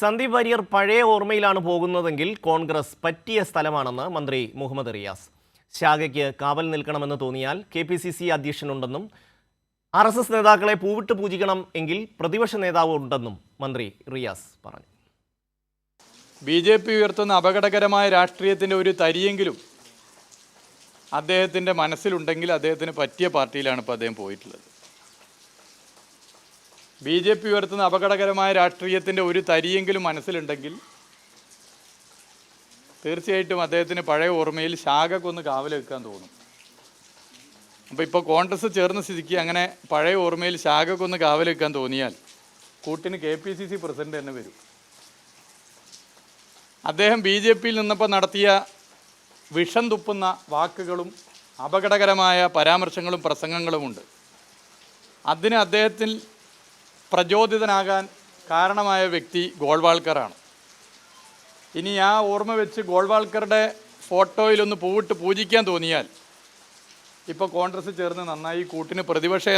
സന്ദീപ് വാര്യർ പഴയ ഓർമ്മയിലാണ് പോകുന്നതെങ്കിൽ കോൺഗ്രസ് പറ്റിയ സ്ഥലമാണെന്ന് മന്ത്രി മുഹമ്മദ് റിയാസ്. ശാഖയ്ക്ക് കാവൽ നിൽക്കണമെന്ന് തോന്നിയാൽ കെ പി സി സി അധ്യക്ഷനുണ്ടെന്നും ആർ എസ് എസ് നേതാക്കളെ പൂവിട്ട് പൂജിക്കണം എങ്കിൽ പ്രതിപക്ഷ നേതാവ് ഉണ്ടെന്നും മന്ത്രി റിയാസ് പറഞ്ഞു. ബി ജെ പി ഉയർത്തുന്ന അപകടകരമായ രാഷ്ട്രീയത്തിന്റെ ഒരു തരിയെങ്കിലും അദ്ദേഹത്തിന്റെ മനസ്സിലുണ്ടെങ്കിൽ അദ്ദേഹത്തിന് പറ്റിയ പാർട്ടിയിലാണ് ഇപ്പോൾ അദ്ദേഹം പോയിട്ടുള്ളത്. ബി ജെ പി ഉയർത്തുന്ന അപകടകരമായ രാഷ്ട്രീയത്തിന്റെ ഒരു തരിയെങ്കിലും മനസ്സിലുണ്ടെങ്കിൽ തീർച്ചയായിട്ടും അദ്ദേഹത്തിന് പഴയ ഓർമ്മയിൽ ശാഖക്കൊന്ന് കാവൽ വെക്കാൻ തോന്നും. അപ്പോൾ ഇപ്പോൾ കോൺഗ്രസ് ചേർന്ന സ്ഥിതിക്ക് അങ്ങനെ പഴയ ഓർമ്മയിൽ ശാഖക്കൊന്ന് കാവൽ വെക്കാൻ തോന്നിയാൽ കൂട്ടിന് K P C C president തന്നെ വരും. അദ്ദേഹം ബി ജെ പിയിൽ നിന്നപ്പോൾ നടത്തിയ വിഷം തുപ്പുന്ന വാക്കുകളും അപകടകരമായ പരാമർശങ്ങളും പ്രസംഗങ്ങളുമുണ്ട്. അതിന് അദ്ദേഹത്തിൽ പ്രചോദിതനാകാൻ കാരണമായ വ്യക്തി ഗോൾവാൾക്കറാണ്. ഇനി ആ ഓർമ്മ വെച്ച് ഗോൾവാൾക്കറുടെ ഫോട്ടോയിലൊന്ന് പൂവിട്ട് പൂജിക്കാൻ തോന്നിയാൽ ഇപ്പോൾ കോൺഗ്രസ് ചേർന്ന് നന്നായി കൂട്ടിന് പ്രതിപക്ഷ